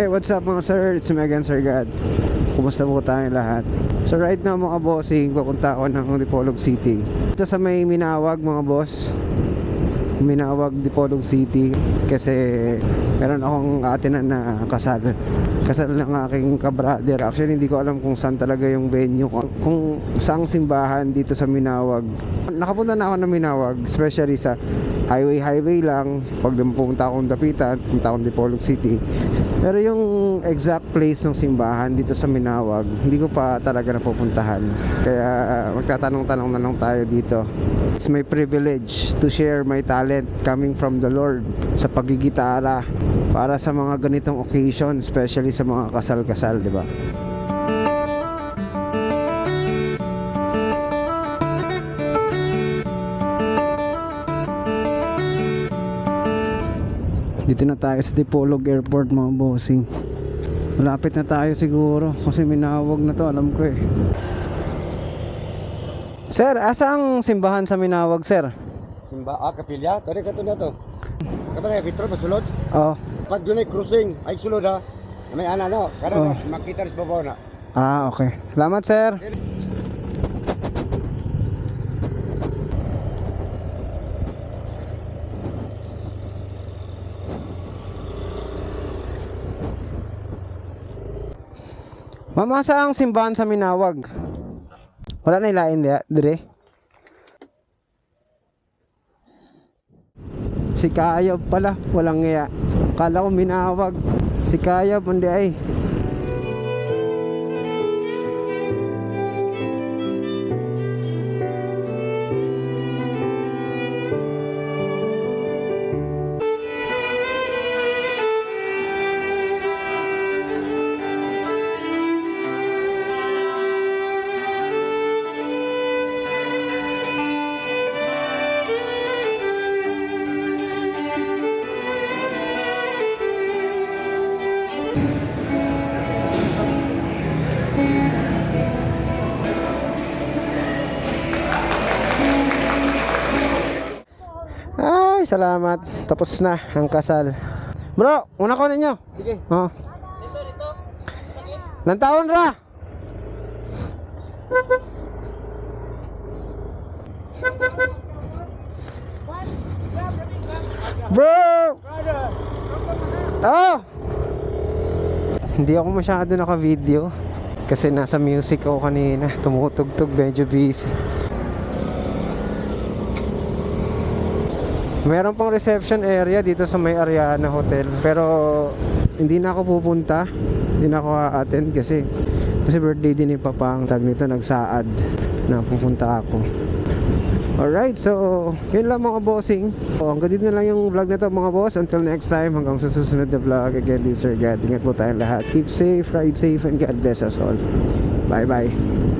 Hey, what's up mga sir? It's me again, Sir God. Kumusta po tayong lahat? So right now mga bossing, papunta ako ng Dipolog City. Ito sa may Minawag mga boss. Minawag, Dipolog City. Kasi meron akong atinan na kasal. Kasal ng aking kabrader. Actually, hindi ko alam kung saan talaga yung venue. Kung, kung saang simbahan dito sa Minawag. Nakapunta na ako ng Minawag, especially sa highway-highway lang. Pag pumunta akong Dapitan, pumunta akong Dipolog City. Pero yung exact place ng simbahan dito sa Minawag, hindi ko pa talaga napupuntahan. Kaya magtatanong-tanong na lang tayo dito. It's my privilege to share my talent coming from the Lord sa pagigitara para sa mga ganitong occasion, especially sa mga kasal-kasal, di ba? Dito na tayo sa Dipolog Airport mga bossing. Malapit na tayo siguro kasi minawag na to, alam ko eh. Sir, asa ang simbahan sa Minawag, sir? Simba, ah, kapilya, kani ka to na to. Kapag Petro, masulod. Oh. Pag doon ay cruising, ay sulod ha. May ana no, Oh. kada makita rin sa babaw na. Ah, okay. Salamat, sir. Mama, sa ang simbahan sa Minawag? Wala na ilain diya, dire? Si Kayab pala, walang iya. Kala ko Minawag. Si Kayab, hindi ay. Salamat. Tapos na ang kasal. Bro, una ko ninyo. Sige. Oh. Ilang taon ra? Bro! Oh! Hindi ako masyado naka-video kasi nasa music ako kanina. Tumutugtog, medyo busy. Meron pang reception area dito sa may Ariana Hotel pero hindi na ako pupunta. Hindi na ako a-attend kasi kasi birthday din ni Papang tag nito nagsaad na pupunta ako. Alright, so yun lang mga bossing. So, hanggang dito na lang yung vlog na mga boss. Until next time, hanggang sa susunod na vlog. Again, this is Sir God. Ingat po tayong lahat. Keep safe, ride safe, and God bless us all. Bye-bye.